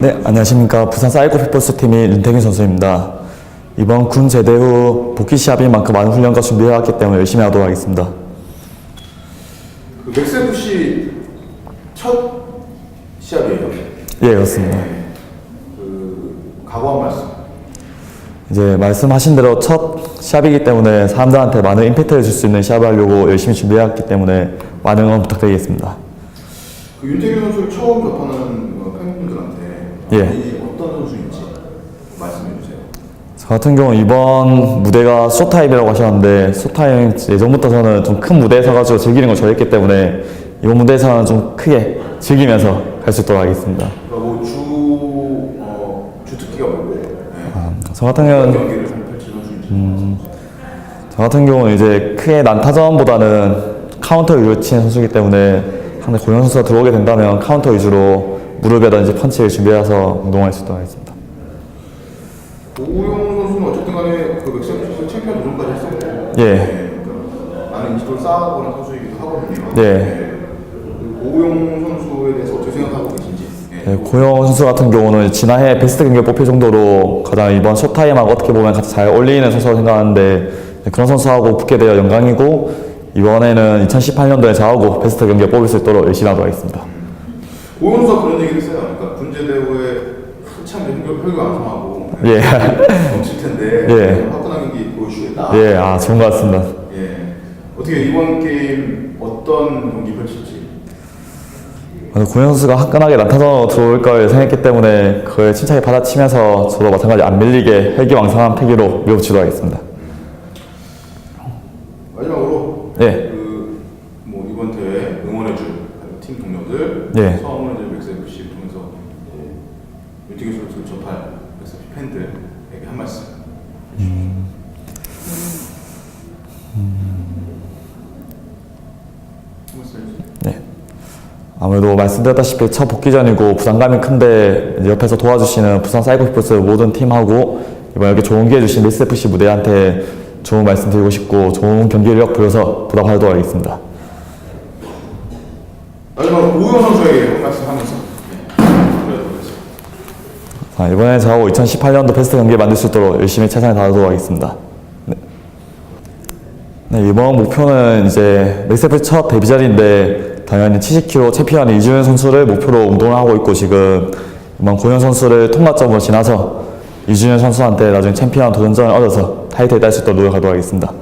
네, 안녕하십니까. 부산 사이코 피플스 팀의 윤태균 선수입니다. 이번 군 제대 후 복귀 시합인 만큼 많은 훈련과 준비해왔기 때문에 열심히 하도록 하겠습니다. 그 맥스FC 첫 시합이에요. 예, 그렇습니다. 그 각오 한 말씀. 이제 말씀하신 대로 첫 시합이기 때문에 사람들한테 많은 임팩트를 줄 수 있는 시합을 하려고 열심히 준비해왔기 때문에 많은 응원 부탁드리겠습니다. 그 윤태규 선수를 처음 접하는 어, 팬분들한테 예. 이 어떤 선수인지 말씀해 주세요. 저 같은 경우는 이번 무대가 쇼타임이라고 하셨는데 쇼타임 예전부터 저는 좀 큰 무대에 서가지고 즐기는 걸 좋아했기 때문에 이번 무대에서는 좀 크게 즐기면서 갈 수 있도록 하겠습니다. 그러니까 뭐주 어, 주특기가 뭐고 네. 저 같은 어떤 경우는 경기를 펼칠 선수인지. 저 같은 경우는 이제 크게 난타전보다는 카운터 위주로 치는 선수이기 때문에 상대 고영 선수가 들어오게 된다면 카운터 위주로 무릎에든지 펀치를 준비해서 운동할 수 있도록 하겠습니다. 오용 선수는 어쨌든 간에 그 맥스FC 챔피언 도전까지 했었고 예. 네, 그러니까 많은 인지도를 쌓아보는 선수이기도 하거든요. 예. 네. 그 오용 선수에 대해서 어떻게 생각하고 계신지. 네. 네, 고영 선수 같은 경우는 지난해 베스트 경기에 뽑힐 정도로 가장 이번 쇼타임하고 어떻게 보면 같이 잘 어울리는 선수라고 생각하는데 네, 그런 선수하고 붙게 되어 영광이고 이번에는 2018년도에 저하고 베스트 경기에 뽑을 수 있도록 열심히 하도록 하겠습니다. 선수가 그런 얘기를 했어요. 그러니까 군제대회에 한참 혈교, 혈교 완성하고 예. 넘칠 텐데 예. 화끈한 경기 보여주겠다. 예, 아, 좋은 것 같습니다. 예. 어떻게 이번 게임 어떤 경기 펼칠지. 고영 선수가 화끈하게 난타전으로 들어올 걸 생각했기 때문에 그걸 침착히 받아치면서 저도 마찬가지 안 밀리게 혈기왕성한 패기로 밀어붙이도록 하겠습니다. 마지막으로 예. 그뭐 이번 대회 응원해줄 팀 동료들, 예. 처음으로 이제 맥스 FC 통해서 이제 윤태규 선수를 접할 FC 팬들에게 한 말씀. 해주세요. 네. 아무래도 말씀드렸다시피 첫 복귀전이고 부담감이 큰데 옆에서 도와주시는 부산 사이코피플스 모든 팀하고 이번 이렇게 좋은 기회 주신 미스 FC 무대한테 좋은 말씀 드리고 싶고 좋은 경기력 보여서 보답하도록 하겠습니다. 마지막으로 오영 선수에게 한 말씀 하면서 네. 그래도겠습니다. 자, 이번에 저하고 2018년도 베스트 경기 만들 수 있도록 열심히 최선을 다하도록 하겠습니다. 네. 네, 이번 목표는 이제 맥스프 첫 데뷔전인데 당연히 70kg 챔피언 이주현 선수를 목표로 운동을 하고 있고 지금 이번 고현 선수를 통과점으로 지나서 이준현 선수한테 나중에 챔피언 도전전을 얻어서 타이틀을 딸 수 있도록 노력하도록 하겠습니다.